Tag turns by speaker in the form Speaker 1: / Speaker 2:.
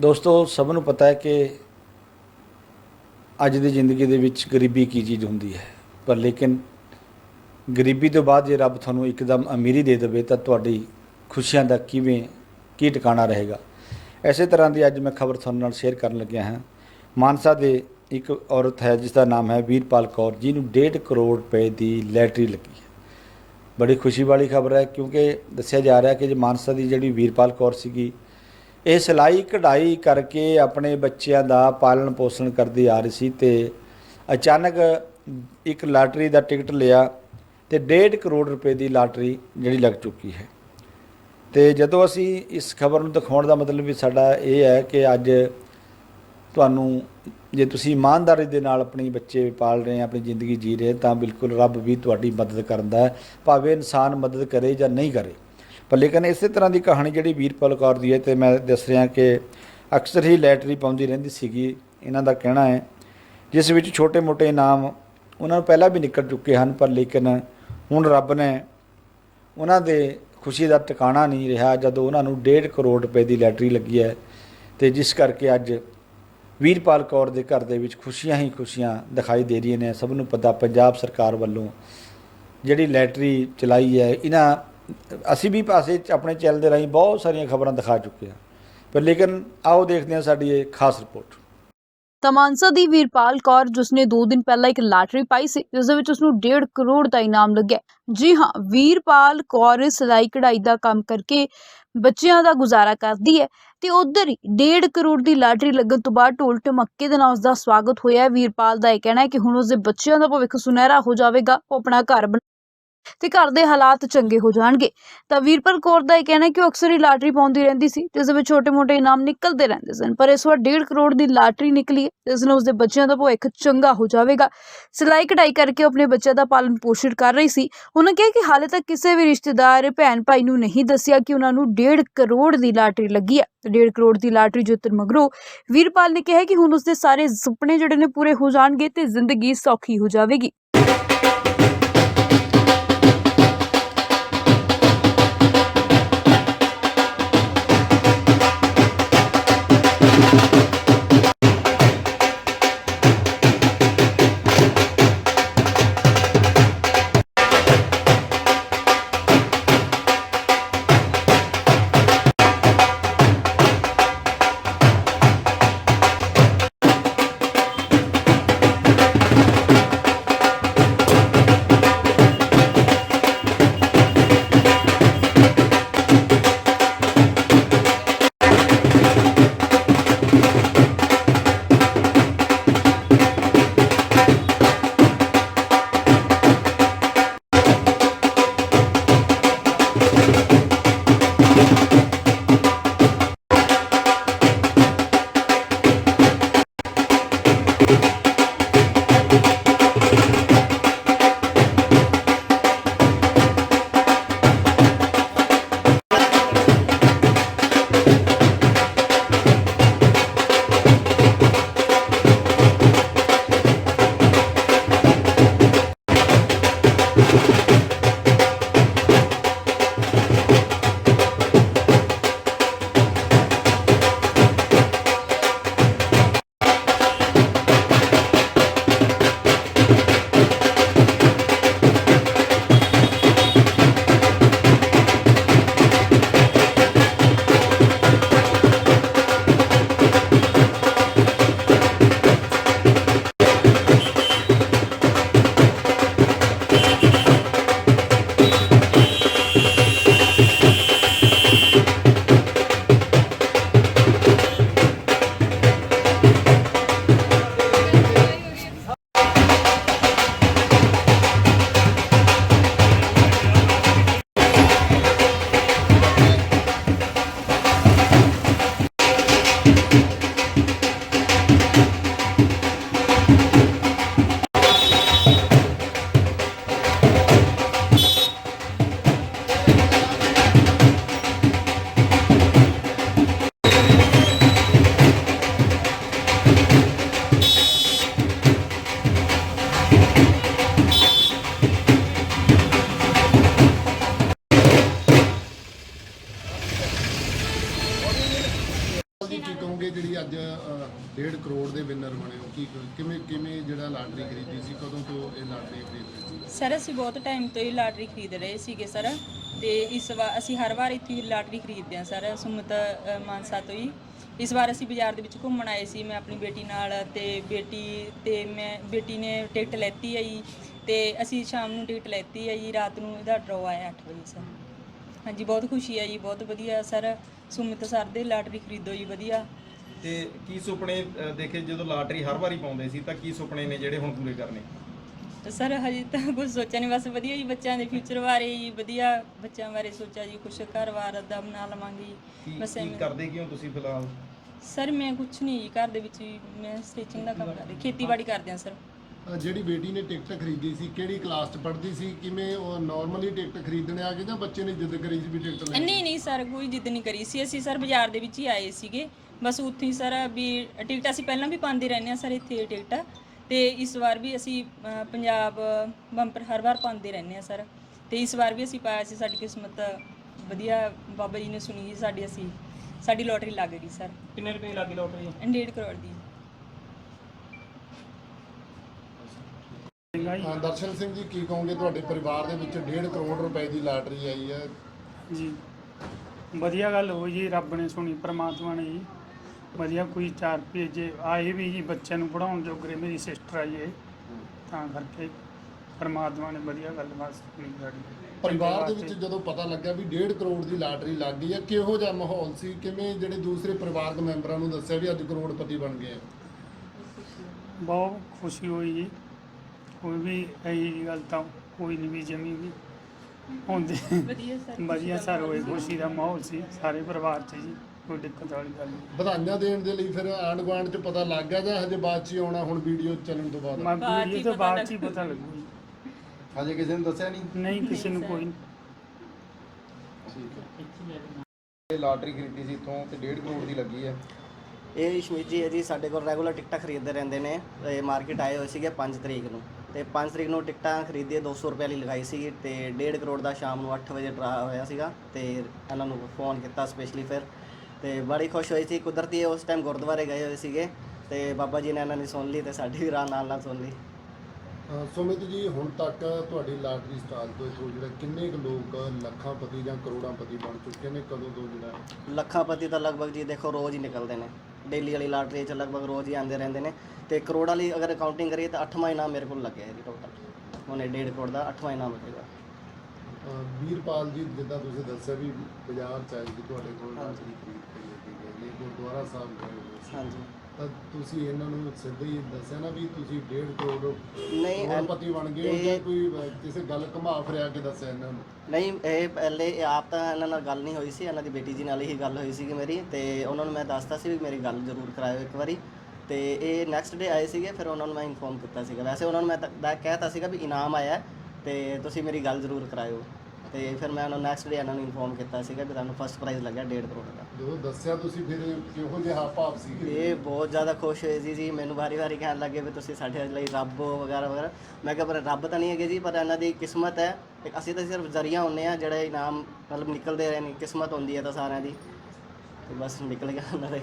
Speaker 1: ਦੋਸਤੋ, ਸਭ ਨੂੰ ਪਤਾ ਹੈ ਕਿ ਅੱਜ ਦੀ ਜ਼ਿੰਦਗੀ ਦੇ ਵਿੱਚ ਗਰੀਬੀ ਕੀ ਚੀਜ਼ ਹੁੰਦੀ ਹੈ। ਪਰ ਲੇਕਿਨ ਗਰੀਬੀ ਤੋਂ ਬਾਅਦ ਜੇ ਰੱਬ ਤੁਹਾਨੂੰ ਇੱਕਦਮ ਅਮੀਰੀ ਦੇ ਦੇਵੇ, ਤਾਂ ਤੁਹਾਡੀ ਖੁਸ਼ੀਆਂ ਦਾ ਕਿਵੇਂ, ਕੀ ਟਿਕਾਣਾ ਰਹੇਗਾ? ਐਸੇ ਤਰ੍ਹਾਂ ਦੀ ਅੱਜ ਮੈਂ ਖਬਰ ਤੁਹਾਨੂੰ ਨਾਲ ਸ਼ੇਅਰ ਕਰਨ ਲੱਗਿਆ ਹਾਂ। ਮਾਨਸਾ ਦੇ ਇੱਕ ਔਰਤ ਹੈ ਜਿਸ ਦਾ ਨਾਮ ਹੈ ਵੀਰਪਾਲ ਕੌਰ, ਜਿਹਨੂੰ 1.5 ਕਰੋੜ ਰੁਪਏ ਦੀ ਲੈਟਰੀ ਲੱਗੀ ਹੈ। ਬੜੀ ਖੁਸ਼ੀ ਵਾਲੀ ਖਬਰ ਹੈ, ਕਿਉਂਕਿ ਦੱਸਿਆ ਜਾ ਰਿਹਾ ਕਿ ਜੇ ਮਾਨਸਾ ਦੀ ਜਿਹੜੀ ਵੀਰਪਾਲ ਕੌਰ ਸੀਗੀ ਇਹ ਸਿਲਾਈ ਕਢਾਈ ਕਰਕੇ ਆਪਣੇ ਬੱਚਿਆਂ ਦਾ ਪਾਲਣ ਪੋਸ਼ਣ ਕਰਦੀ ਆ ਰਹੀ ਸੀ ਤੇ ਅਚਾਨਕ ਇੱਕ ਲਾਟਰੀ ਦਾ ਟਿਕਟ ਲਿਆ ਤੇ 1.5 ਕਰੋੜ ਰੁਪਏ ਦੀ ਲਾਟਰੀ ਜਿਹੜੀ ਲੱਗ ਚੁੱਕੀ ਹੈ। ਤੇ ਜਦੋਂ ਅਸੀਂ ਇਸ ਖਬਰ ਨੂੰ ਦਿਖਾਉਣ ਦਾ ਮਤਲਬ ਵੀ ਸਾਡਾ ਇਹ ਹੈ ਕਿ ਅੱਜ ਤੁਹਾਨੂੰ ਜੇ ਤੁਸੀਂ ਇਮਾਨਦਾਰੀ ਦੇ ਨਾਲ ਆਪਣੀ ਬੱਚੇ ਪਾਲ ਰਹੇ ਆ, ਆਪਣੀ ਜ਼ਿੰਦਗੀ ਜੀ ਰਹੇ ਤਾਂ ਬਿਲਕੁਲ ਰੱਬ ਵੀ ਤੁਹਾਡੀ ਮਦਦ ਕਰਦਾ ਹੈ। ਭਾਵੇਂ ਇਨਸਾਨ ਮਦਦ ਕਰੇ ਜਾਂ ਨਹੀਂ ਕਰੇ ਪਰ ਲੇਕਿਨ ਇਸੇ ਤਰ੍ਹਾਂ ਦੀ ਕਹਾਣੀ ਜਿਹੜੀ ਵੀਰਪਾਲ ਕੌਰ ਦੀ ਹੈ ਤੇ ਮੈਂ ਦੱਸ ਰਿਹਾ ਕਿ ਅਕਸਰ ਹੀ ਲੈਟਰੀ ਪਾਉਂਦੀ ਰਹਿੰਦੀ ਸੀਗੀ, ਇਹਨਾਂ ਦਾ ਕਹਿਣਾ ਹੈ, ਜਿਸ ਵਿੱਚ ਛੋਟੇ-ਮੋਟੇ ਇਨਾਮ ਉਹਨਾਂ ਨੂੰ ਪਹਿਲਾਂ ਵੀ ਨਿਕਲ ਚੁੱਕੇ ਹਨ, ਪਰ ਲੇਕਿਨ ਹੁਣ ਰੱਬ ਨੇ ਉਹਨਾਂ ਦੇ ਖੁਸ਼ੀ ਦਾ ਟਿਕਾਣਾ ਨਹੀਂ ਰਿਹਾ, ਜਦੋਂ ਉਹਨਾਂ ਨੂੰ 1.5 ਕਰੋੜ ਰੁਪਏ ਦੀ ਲੈਟਰੀ ਲੱਗੀ ਹੈ ਤੇ ਜਿਸ ਕਰਕੇ ਅੱਜ ਵੀਰਪਾਲ ਕੌਰ ਦੇ ਘਰ ਦੇ ਵਿੱਚ ਖੁਸ਼ੀਆਂ ਹੀ ਖੁਸ਼ੀਆਂ ਦਿਖਾਈ ਦੇ ਰਹੀਆਂ ਨੇ, ਸਭ ਨੂੰ ਪਤਾ ਪੰਜਾਬ ਸਰਕਾਰ ਵੱਲੋਂ ਜਿਹੜੀ ਲੈਟਰੀ ਚਲਾਈ ਹੈ, ਇਹਨਾਂ ਅਸੀਂ ਵੀ ਪਾਸੇ ਆਪਣੇ ਚੈਨਲ ਦੇ ਰਾਹੀਂ ਬਹੁਤ ਸਾਰੀਆਂ ਖਬਰਾਂ ਦਿਖਾ ਚੁੱਕੇ ਹਾਂ। ਪਰ ਲੇਕਿਨ ਆਓ ਦੇਖਦੇ ਹਾਂ ਸਾਡੀ ਇਹ ਖਾਸ ਰਿਪੋਰਟ।
Speaker 2: ਤਮਾਨਸਾ ਦੀ ਵੀਰਪਾਲ ਕੌਰ ਜਿਸ ਨੇ 2 ਦਿਨ ਪਹਿਲਾਂ ਇੱਕ ਲਾਟਰੀ ਪਾਈ ਸੀ, ਜਿਸ ਦੇ ਵਿੱਚ ਉਸ ਨੂੰ 1.5 ਕਰੋੜ ਦਾ ਇਨਾਮ ਲੱਗਿਆ ਜੀ ਹਾਂ, ਵੀਰਪਾਲ ਕੌਰ ਸਿਲਾਈ ਕਢਾਈ ਦਾ ਕੰਮ ਕਰਕੇ ਬੱਚਿਆਂ ਦਾ ਗੁਜ਼ਾਰਾ ਕਰਦੀ ਹੈ ਤੇ ਉਧਰ ਹੀ 1.5 ਕਰੋੜ ਦੀ ਲਾਟਰੀ ਲੱਗਣ ਤੋਂ ਬਾਅਦ ਢੋਲ ਢਮੱਕੇ ਦੇ ਨਾਲ ਉਸ ਦਾ ਸਵਾਗਤ ਹੋਇਆ ਵੀਰਪਾਲ ਦਾ ਇਹ ਕਹਿਣਾ ਹੈ ਕਿ ਹੁਣ ਉਸ ਦੇ ਬੱਚਿਆਂ ਦਾ ਭਵਿੱਖ ਸੁਨਹਿਰਾ ਹੋ ਜਾਵੇਗਾ, ਉਹ ਆਪਣਾ ਘਰ ਬਣਾ ਤੇ ਘਰ ਦੇ ਹਾਲਾਤ ਚੰਗੇ ਹੋ ਜਾਣਗੇ। ਤਾਂ ਵੀਰਪਾਲ ਕੌਰ ਦਾ ਇਹ ਕਹਿਣਾ ਹੈ ਕਿ ਉਹ ਅਕਸਰ ਹੀ ਲਾਟਰੀ ਪਾਉਂਦੀ ਰਹਿੰਦੀ ਸੀ, ਜਿਸ ਵਿੱਚ ਛੋਟੇ-ਮੋਟੇ ਇਨਾਮ ਨਿਕਲਦੇ ਰਹਿੰਦੇ ਸਨ, ਪਰ ਇਸ ਵਾਰ 1.5 ਕਰੋੜ ਦੀ ਲਾਟਰੀ ਨਿਕਲੀ ਹੈ, ਜਿਸ ਨਾਲ ਉਸਦੇ ਬੱਚਿਆਂ ਦਾ ਭਵਿੱਖ ਚੰਗਾ ਹੋ ਜਾਵੇਗਾ। ਸਿਲਾਈ ਕਢਾਈ ਕਰਕੇ ਉਹ ਆਪਣੇ ਬੱਚਿਆਂ ਦਾ ਪਾਲਣ ਪੋਸ਼ਣ ਕਰ ਰਹੀ ਸੀ। ਉਹਨਾਂ ਕਿਹਾ ਕਿ ਹਾਲੇ ਤੱਕ ਕਿਸੇ ਵੀ ਰਿਸ਼ਤੇਦਾਰ ਭੈਣ ਭਾਈ ਨੂੰ ਨਹੀਂ ਦੱਸਿਆ ਕਿ ਉਹਨਾਂ ਨੂੰ 1.5 ਕਰੋੜ ਦੀ ਲਾਟਰੀ ਲੱਗੀ ਹੈ। ਤੇ 1.5 ਕਰੋੜ ਦੀ ਲਾਟਰੀ ਜਿੱਤਣ ਮਗਰੋਂ ਵੀਰਪਾਲ ਨੇ ਕਿਹਾ ਕਿ ਹੁਣ ਉਸਦੇ ਸਾਰੇ ਸੁਪਨੇ ਜਿਹੜੇ ਨੇ ਪੂਰੇ ਹੋ ਜਾਣਗੇ ਤੇ ਜ਼ਿੰਦਗੀ ਸੌਖੀ ਹੋ ਜਾਵੇਗੀ।
Speaker 3: thank you. ਕਹੋਗੇ ਜਿਹੜੀ ਅੱਜ 1.5 ਕਰੋੜ ਦੇ ਵਿਨਰ ਬਣੇ ਹੋ ਕੀ ਕਿਵੇਂ ਕਿਵੇਂ ਜਿਹੜਾ ਲਾਟਰੀ ਖਰੀਦੀ ਸੀ ਕਦੋਂ ਤੋਂ ਇਹ ਲਾਟਰੀ ਖਰੀਦੀ ਸੀ?
Speaker 4: ਸਰ ਅਸੀਂ ਬਹੁਤ ਟਾਈਮ ਤੋਂ ਹੀ ਲਾਟਰੀ ਖਰੀਦ ਰਹੇ ਸੀਗੇ ਸਰ ਤੇ ਇਸ ਵਾਰ ਅਸੀਂ ਹਰ ਵਾਰ ਇੱਥੇ ਹੀ ਲਾਟਰੀ ਖਰੀਦਦੇ ਹਾਂ ਸਰ ਸੁਮਤ ਅ, ਮਾਨਸਾ ਤੋਂ ਹੀ। ਇਸ ਵਾਰ ਅਸੀਂ ਬਾਜ਼ਾਰ ਦੇ ਵਿੱਚ ਘੁੰਮਣ ਆਏ ਸੀ ਮੈਂ ਆਪਣੀ ਬੇਟੀ ਨਾਲ ਤੇ ਬੇਟੀ ਤੇ ਮੈਂ ਬੇਟੀ ਨੇ ਟਿਕਟ ਲੈਤੀ ਹੈ ਜੀ ਤੇ ਅਸੀਂ ਸ਼ਾਮ ਨੂੰ ਟਿਕਟ ਲੈਤੀ ਹੈ ਜੀ ਰਾਤ ਨੂੰ ਇਹਦਾ ਡਰਾਅ ਆਇਆ 8 ਵਜੇ ਸਰ ਹਾਂਜੀ ਬਹੁਤ ਖੁਸ਼ੀ ਹੈ ਜੀ ਬਹੁਤ ਵਧੀਆ ਸਰ ਸੁਮਿਤ ਸਰ ਦੇ ਲਾਟਰੀ ਖਰੀਦੋ ਜੀ ਵਧੀਆ।
Speaker 5: ਤੇ ਕੀ ਸੁਪਨੇ ਅ, ਦੇਖੇ ਜਦੋਂ ਲਾਟਰੀ ਹਰ ਵਾਰੀ ਪਾਉਂਦੇ ਸੀ ਤਾਂ ਕੀ ਸੁਪਨੇ ਨੇ ਜਿਹੜੇ ਹੁਣ ਪੂਰੇ ਕਰਨੇ?
Speaker 4: ਤੇ ਸਰ ਹਜੇ ਤਾਂ ਕੁਝ ਸੋਚਿਆ ਨਹੀਂ ਬਸ ਵਧੀਆ ਜੀ ਬੱਚਿਆਂ ਦੇ ਫਿਊਚਰ ਬਾਰੇ ਜੀ ਵਧੀਆ ਬੱਚਿਆਂ ਬਾਰੇ ਸੋਚਿਆ ਜੀ ਕੁਝ ਘਰ-ਬਾਰ ਦਾ ਬਣਾ ਲਵਾਂਗੇ। ਜੀ
Speaker 5: ਕੀ
Speaker 4: ਬਸ
Speaker 5: ਕੀ
Speaker 4: ਐਵੇਂ।
Speaker 5: ਕਰਦੇ ਕਿਉਂ ਤੁਸੀਂ ਫਿਲਹਾਲ?
Speaker 4: ਸਰ ਮੈਂ ਕੁਝ ਨਹੀਂ ਜੀ ਘਰ ਦੇ ਵਿੱਚ ਹੀ ਮੈਂ ਸਟਿਚਿੰਗ ਦਾ ਕੰਮ ਕਰਦੀ ਖੇਤੀਬਾੜੀ ਕਰਦੇ ਹਾਂ ਸਰ।
Speaker 3: ਜਿਹੜੀ ਬੇਟੀ ਨੇ ਟਿਕਟ ਖਰੀਦੀ ਸੀ ਕਿਹੜੀ ਕਲਾਸ 'ਚ ਪੜ੍ਹਦੀ ਸੀ ਕਿਵੇਂ ਉਹ ਨਾਰਮਲੀ ਟਿਕਟ ਖਰੀਦਣ ਆ ਗਏ ਜਾਂ ਬੱਚੇ ਨੇ ਜਿੱਦ ਕਰੀ ਸੀ ਵੀ ਟਿਕਟ ਲੈ
Speaker 4: ਨਹੀਂ ਨਹੀਂ ਸਰ ਕੋਈ ਜਿੱਦ ਨਹੀਂ ਕਰੀ ਸੀ। ਅਸੀਂ ਸਰ ਬਾਜ਼ਾਰ ਦੇ ਵਿੱਚ ਹੀ ਆਏ ਸੀਗੇ। ਬਸ ਉੱਥੇ ਹੀ ਸਰ ਵੀ ਟਿਕਟ ਅਸੀਂ ਪਹਿਲਾਂ ਵੀ ਪਾਉਂਦੇ ਰਹਿੰਦੇ ਹਾਂ ਸਰ ਇੱਥੇ ਟਿਕਟ। ਤੇ ਇਸ ਵਾਰ ਵੀ ਅਸੀਂ ਅ, ਪੰਜਾਬ ਬੰਪਰ ਹਰ ਵਾਰ ਪਾਉਂਦੇ ਰਹਿੰਦੇ ਹਾਂ ਸਰ। ਤੇ ਇਸ ਵਾਰ ਵੀ ਅਸੀਂ ਪਾਇਆ ਸੀ ਸਾਡੀ ਕਿਸਮਤ ਵਧੀਆ ਬਾਬਾ ਜੀ ਨੇ ਸੁਣੀ ਜੀ ਸਾਡੀ ਅਸੀਂ ਸਾਡੀ ਲੋਟਰੀ ਲੱਗ ਗਈ ਸਰ।
Speaker 5: ਕਿੰਨੇ ਰੁਪਏ ਲੱਗੀ ਲੋਟਰੀ?
Speaker 4: 1.5 ਕਰੋੜ ਦੀ।
Speaker 3: ਹਾਂ ਦਰਸ਼ਨ ਸਿੰਘ ਜੀ ਕੀ ਕਹੋਗੇ? ਤੁਹਾਡੇ ਪਰਿਵਾਰ ਦੇ ਵਿੱਚ 1.5 ਕਰੋੜ ਰੁਪਏ ਦੀ ਲਾਟਰੀ ਆਈ ਹੈ।
Speaker 6: ਜੀ। ਵਧੀਆ ਗੱਲ ਹੋਈ ਜੀ ਰੱਬ ਨੇ ਸੁਣੀ ਪ੍ਰਮਾਤਮਾ ਨੇ ਜੀ। ਵਧੀਆ ਕੋਈ ਚਾਰ ਭੇਜੇ ਆਏ ਵੀ ਜੀ ਬੱਚਿਆਂ ਨੂੰ ਪੜਾਉਣ ਜੋਗਰੇ ਮੇਰੀ ਸਿਸਟਰ ਆਈ ਹੈ। ਤਾਂ ਕਰਕੇ ਪ੍ਰਮਾਤਮਾ ਨੇ ਵਧੀਆ ਗੱਲ ਬਾਤ ਸੁਣੀ ਸਾਡੀ।
Speaker 3: ਪਰਿਵਾਰ ਦੇ ਵਿੱਚ। ਜਦੋਂ ਪਤਾ ਲੱਗਾ ਵੀ 1.5 ਕਰੋੜ ਦੀ ਲਾਟਰੀ ਲੱਗ ਗਈ ਹੈ ਕਿਹੋ ਜਿਹਾ ਮਾਹੌਲ ਸੀ? ਕਿਵੇਂ ਜਿਹੜੇ ਦੂਸਰੇ ਪਰਿਵਾਰਕ ਮੈਂਬਰਾਂ ਨੂੰ ਦੱਸਿਆ ਵੀ ਅੱਜ ਕਰੋੜਪਤੀ ਬਣ ਗਏ ਆ?
Speaker 6: ਬਹੁਤ ਖੁਸ਼ੀ ਹੋਈ ਜੀ। ਕੋਈ ਵੀ ਇਹੀ ਗੱਲ ਤਾਂ ਕੋਈ ਨਹੀਂ ਵੀ ਜਮੀ ਵੀ ਹੁੰਦੀ।
Speaker 4: ਵਧੀਆ ਸਰ
Speaker 6: ਵਧੀਆ ਸਰ ਹੋਏ ਖੁਸ਼ੀ ਦਾ ਮਾਹੌਲ ਸੀ ਸਾਰੇ ਪਰਿਵਾਰ ਚ ਜੀ ਕੋਈ ਦਿੱਕਤ ਵਾਲੀ ਗੱਲ ਨਹੀਂ
Speaker 3: ਵਧਾਈਆਂ ਦੇਣ ਦੇ ਲਈ ਫਿਰ ਆਂਢ ਗੁਆਂਢ ਚ ਪਤਾ ਲੱਗ ਗਿਆ ਜਾਂ ਹਜੇ ਬਾਅਦ ਚ ਹੀ ਆਉਣਾ ਹੁਣ ਵੀਡੀਓ ਚੱਲਣ ਤੋਂ ਬਾਅਦ।
Speaker 6: ਮੈਂ
Speaker 4: ਬਾਅਦ 'ਚ ਹੀ
Speaker 6: ਵੀਡੀਓ ਤੋਂ
Speaker 4: ਪਤਾ
Speaker 6: ਬਾਅਦ ਚ ਹੀ
Speaker 4: ਲੱਗੂ।
Speaker 6: ਪਤਾ ਲੱਗੂ ਜੀ।
Speaker 5: ਹਜੇ ਕਿਸੇ ਨੇ ਦੱਸਿਆ ਨਹੀਂ
Speaker 6: ਨਹੀਂ ਕਿਸੇ ਨੂੰ। ਕੋਈ
Speaker 3: ਠੀਕ ਹੈ।
Speaker 5: ਇਹ ਲਾਟਰੀ ਖਰੀਦੀ ਸੀ ਇਥੋਂ ਤੇ 1.5 ਕਰੋੜ ਦੀ ਲੱਗੀ ਹੈ।
Speaker 7: ਇਹ ਇਸ਼ਮੀਤ ਜੀ ਹੈ ਜੀ ਸਾਡੇ ਕੋਲ ਰੈਗੂਲਰ ਟਿਕਟਾਂ ਖਰੀਦਦੇ ਰਹਿੰਦੇ ਨੇ ਇਹ ਮਾਰਕੀਟ ਆਏ ਹੋਏ ਸੀਗੇ 5 ਤਰੀਕ ਨੂੰ। ਤੇ 5 ਤਰੀਕ ਨੂੰ ਟਿਕਟਾਂ ਖਰੀਦੀਆਂ 200 ਰੁਪਏ ਲਈ ਲਗਾਈ ਸੀ ਤੇ 1.5 ਕਰੋੜ ਦਾ ਸ਼ਾਮ ਨੂੰ 8 ਵਜੇ ਡਰਾ ਹੋਇਆ ਸੀਗਾ ਤੇ ਇਹਨਾਂ ਨੂੰ ਫੋਨ ਕੀਤਾ ਸਪੈਸ਼ਲੀ ਫਿਰ ਤੇ ਬੜੀ ਖੁਸ਼ ਹੋਈ ਸੀ। ਕੁਦਰਤੀ ਉਸ ਟਾਈਮ ਗੁਰਦੁਆਰੇ ਗਏ ਹੋਏ ਸੀਗੇ ਤੇ ਬਾਬਾ ਜੀ ਨੇ ਇਹਨਾਂ ਦੀ ਸੁਣ ਲਈ ਤੇ ਸਾਡੀ ਵੀ ਰਾਹ ਨਾਲ ਨਾਲ ਸੁਣ ਲਈ।
Speaker 3: ਸੁਮਿਤ ਜੀ ਹੁਣ ਤੱਕ ਤੁਹਾਡੀ ਲਾਟਰੀ ਸਟਾਲ ਤੋਂ ਇਥੋਂ ਜਿਹੜਾ ਕਿੰਨੇ ਕੁ ਲੋਕ ਲੱਖਾਂਪਤੀ ਜਾਂ ਕਰੋੜਾਂਪਤੀ ਬਣ ਚੁੱਕੇ ਨੇ? ਕਦੋਂ ਤੋਂ ਜਿਹੜਾ
Speaker 7: ਲੱਖਾਂਪਤੀ ਤਾਂ ਲਗਭਗ ਜੀ ਦੇਖੋ ਰੋਜ਼ ਹੀ ਨਿਕਲਦੇ ਨੇ। ਡੇਲੀ ਵਾਲੀ ਲਾਟਰੀ 'ਚ ਲਗਭਗ ਰੋਜ਼ ਹੀ ਆਉਂਦੇ ਰਹਿੰਦੇ ਨੇ ਤੇ ਕਰੋੜਾਂ ਲਈ ਅਗਰ ਕਾਊਂਟਿੰਗ ਕਰੀਏ ਤਾਂ 8ਵਾਂ ਇਨਾਮ ਮੇਰੇ ਕੋਲ ਲੱਗਿਆ ਜੀ ਟੋਟਲ ਉਹਨੇ 1.5 ਕਰੋੜ ਦਾ 8ਵਾਂ ਇਨਾਮ ਲੱਗੇਗਾ
Speaker 3: ਵੀਰਪਾਲ ਜੀ ਜਿੱਦਾਂ ਤੁਸੀਂ ਦੱਸਿਆ ਵੀ ਬਾਜ਼ਾਰ ਚ ਆਏ ਸੀ ਤੁਹਾਡੇ ਕੋਲ ਲਾਟਰੀ ਖਰੀਦ ਕੇ ਲੈ ਕੇ ਗਏ ਨੇ ਗੁਰਦੁਆਰਾ ਸਾਹਿਬ ਗਏ
Speaker 7: ਹਾਂਜੀ। ਤਾਂ
Speaker 3: ਤੁਸੀਂ ਇਹਨਾਂ ਨੂੰ ਸਿੱਧੇ ਹੀ ਦੱਸਿਆ ਨਾ ਵੀ ਤੁਸੀਂ 1.5 ਕਰੋੜ
Speaker 7: ਨਹੀਂ,
Speaker 3: ਕਰੋੜਪਤੀ ਬਣ ਗਏ ਹੋ
Speaker 7: ਇਹ-
Speaker 3: ਜਾਂ ਕੋਈ ਅਹ, ਕਿਸੇ ਗੱਲ ਘੁਮਾ ਫਿਰਿਆ ਕੇ ਦੱਸਿਆ ਇਹਨਾਂ ਨੂੰ?
Speaker 7: ਨਹੀਂ ਇਹ ਪਹਿਲੇ ਇਹ ਆਪ ਤਾਂ ਇਹਨਾਂ ਨਾਲ ਗੱਲ ਨਹੀਂ ਹੋਈ ਸੀ ਇਹਨਾਂ ਦੀ ਬੇਟੀ ਜੀ ਨਾਲ ਹੀ ਗੱਲ ਹੋਈ ਸੀਗੀ ਮੇਰੀ ਤੇ ਉਹਨਾਂ ਨੂੰ ਮੈਂ ਦੱਸਤਾ ਸੀ ਵੀ ਮੇਰੀ ਗੱਲ ਜ਼ਰੂਰ ਕਰਾਇਓ ਇੱਕ ਵਾਰੀ ਤੇ ਇਹ ਨੈਕਸਟ ਡੇ ਆਏ ਸੀਗੇ ਫਿਰ ਉਹਨਾਂ ਨੂੰ ਮੈਂ ਇਨਫੋਰਮ ਕੀਤਾ ਸੀਗਾ। ਵੈਸੇ ਉਹਨਾਂ ਨੂੰ ਮੈਂ ਤਾਂ ਕਹਿਤਾ ਸੀਗਾ ਵੀ ਇਨਾਮ ਆਇਆ ਹੈ ਤੇ ਤੁਸੀਂ ਮੇਰੀ ਗੱਲ ਜ਼ਰੂਰ ਕਰਾਇਓ। ਤੇ ਫਿਰ ਮੈਂ ਉਹਨਾਂ ਨੈਕਸਟ ਡੇ ਇਹਨਾਂ ਨੂੰ ਇਨਫੋਰਮ ਕੀਤਾ ਸੀਗਾ ਵੀ ਤੁਹਾਨੂੰ ਫਸਟ ਪ੍ਰਾਈਜ਼ ਲੱਗਿਆ 1.5 ਕਰੋੜ ਦਾ।
Speaker 3: ਜਦੋਂ ਦੱਸਿਆ ਤੁਸੀਂ ਫਿਰ ਕਿਹੋ ਜਿਹਾ ਭਾਵ ਸੀ
Speaker 7: ਇਹ ਬਹੁਤ ਜ਼ਿਆਦਾ ਖੁਸ਼ ਹੋਏ ਸੀ ਜੀ ਮੈਨੂੰ ਵਾਰੀ ਵਾਰੀ ਕਹਿਣ ਲੱਗੇ ਵੀ ਤੁਸੀਂ ਸਾਡੇ ਲਈ ਰੱਬ ਹੋ ਵਗੈਰਾ ਵਗੈਰਾ। ਮੈਂ ਕਿਹਾ ਪਰ ਰੱਬ ਤਾਂ ਨਹੀਂ ਹੈਗੇ ਜੀ ਪਰ ਇਹਨਾਂ ਦੀ ਕਿਸਮਤ ਹੈ। ਅਸੀਂ ਤਾਂ ਸਿਰਫ ਜ਼ਰੀਆ ਹੁੰਨੇ ਆ ਜਿਹੜੇ ਇਨਾਮ ਮਤਲਬ ਨਿਕਲਦੇ ਰਹੇ ਨੇ ਕਿਸਮਤ ਹੁੰਦੀ ਹੈ ਤਾਂ ਸਾਰਿਆਂ ਦੀ। ਤੇ ਬਸ ਨਿਕਲ ਗਿਆ ਉਹਨਾਂ ਦਾ।